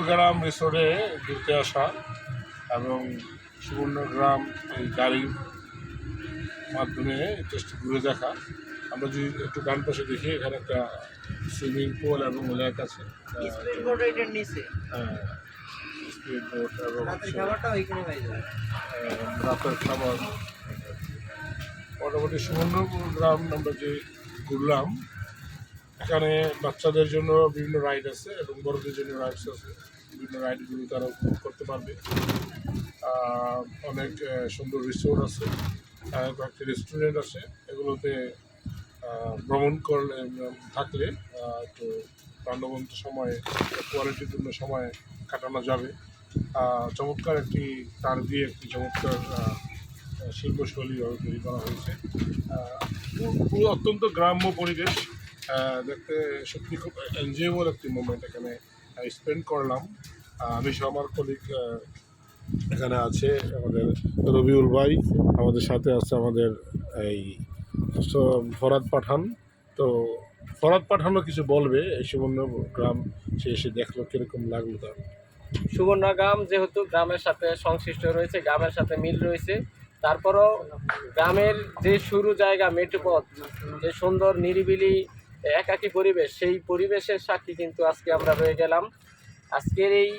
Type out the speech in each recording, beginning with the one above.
সুবর্ণগ্রাম রিসোর্টে ঘুরতে আসা এবং সুবর্ণগ্রাম এই গাড়ির মাধ্যমে জাস্ট ঘুরে দেখা। আমরা যদি একটু ডান পাশে দেখি এখানে একটা সুইমিং পুল এবং লেক আছে। স্পিড বোট এবং আহ, রাতের খাবার। মোটামুটি সুবর্ণগ্রাম আমরা যে ঘুরলাম এখানে বাচ্চাদের জন্য বিভিন্ন রাইড আছে এবং বড়দের জন্য রাইডস আছে। বিভিন্ন রাইডগুলো তারা উপভোগ করতে পারবে। অনেক সুন্দর রিসোর্ট আছে। কয়েকটি রেস্টুরেন্ট আছে। এগুলোতে ভ্রমণ করলে থাকলে একটু প্রাণবন্ত সময়ে কোয়ালিটিপূর্ণ সময়ে কাটানো যাবে। চমৎকার একটি তার দিয়ে একটি চমৎকার আহ, শিল্পশৈলী তৈরি করা হয়েছে। পুরো- অত্যন্ত গ্রাম্য পরিবেশ। দেখতে সত্যি খুব এনজয়েবল একটি মোমেন্ট এখানে স্পেন্ড করলাম। আমি সহ আমার কলিগ এখানে আছে আমাদের রবিউল ভাই, আমাদের সাথে আছে আমাদের এই ফরাদ পাঠান। তো ফরাদ পাঠানও কিছু বলবে, এই সুবর্ণ গ্রাম সে এসে দেখল কীরকম লাগল তার। সুবর্ণগ্রাম যেহেতু গ্রামের সাথে সংশ্লিষ্ট রয়েছে, গ্রামের সাথে মিল রয়েছে, তারপরও গ্রামের যে শুরু জায়গা মেট্রোপথ, যে সুন্দর নিরিবিলি একাকী পরিবেশ, সেই পরিবেশের সাক্ষী কিন্তু আজকে আমরা রয়ে গেলাম। আজকের এই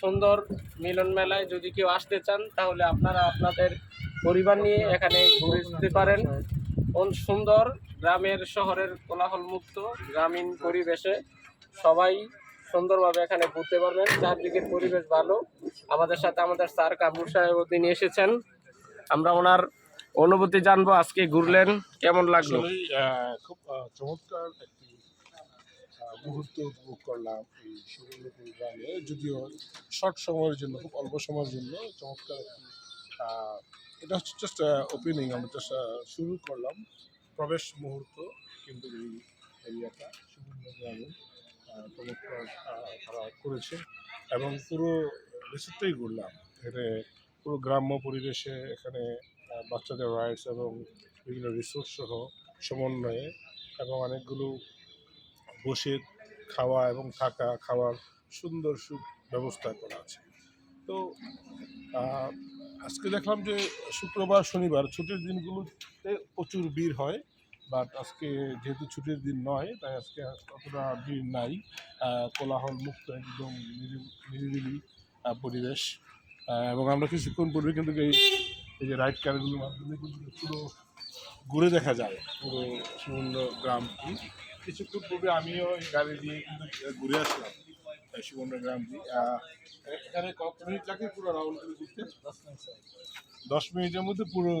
সুন্দর মিলন মেলায় যদি কেউ আসতে চান, তাহলে আপনারা আপনাদের পরিবার নিয়ে এখানে ঘুরতে পারেন। কোন সুন্দর গ্রামের শহরের কোলাহল মুক্ত গ্রামীণ পরিবেশে সবাই সুন্দরভাবে এখানে ঘুরতে পারবেন। চারদিকের পরিবেশ ভালো। আমাদের সাথে আমাদের স্যার কাপুর সাহেব তিনি এসেছেন। আমরা ওনার অনুভূতি জানব আজকে ঘুরলেন, কেমন লাগল? খুব চমৎকার একটি মুহূর্ত উপভোগ করলাম এই সুবর্ণপুর গ্রামে, যদিও শর্ট সময়ের জন্য, খুব অল্প সময়ের জন্য, চমৎকার এটা হচ্ছে জাস্ট ওপেনিং আমরা জাস্ট শুরু করলাম, প্রবেশ মুহূর্ত, কিন্তু এই এরিয়াটা সুবর্ণ গ্রামে চমৎকার তারা করেছে, এবং পুরো রিসোর্টটাই ঘুরলাম, এখানে পুরো গ্রাম্য পরিবেশে, এখানে বাচ্চাদের রাইডস এবং বিভিন্ন রিসোর্ট সহ সমন্বয়ে এবং অনেকগুলো বসে খাওয়া এবং থাকা খাওয়ার সুন্দর সু ব্যবস্থা করা আছে। তো আজকে দেখলাম যে শুক্রবার, শনিবার ছুটির দিনগুলোতে প্রচুর ভিড় হয় বাট আজকে যেহেতু ছুটির দিন নয়, তাই আজকে অতটা ভিড় নাই। কোলাহল মুক্ত একদম নিরিবিলি পরিবেশ। এবং আমরা কিছুক্ষণ পূর্বে কিন্তু এই এই যে রাইড কারগুলোর মাধ্যমে কিন্তু পুরো ঘুরে দেখা যায় পুরো সুবর্ণ গ্রামটি কিছুক্ষণ পূর্বে আমিও এই গাড়ি দিয়ে কিন্তু ঘুরে আসলাম এই সুবর্ণ গ্রামটি এখানে কত মিনিট লাগে পুরো রাউন্ড করে ঘুরতে দশ মিনিটের মধ্যে পুরো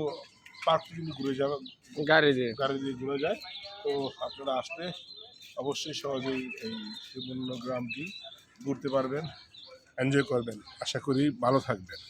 পার্কটি কিন্তু ঘুরে যাবে। গাড়ি দিয়ে। গাড়ি দিয়ে ঘুরে যায়। তো আপনারা আসলে অবশ্যই সহজেই এই সুবর্ণ গ্রামটি ঘুরতে পারবেন এনজয় করবেন। আশা করি ভালো থাকবেন।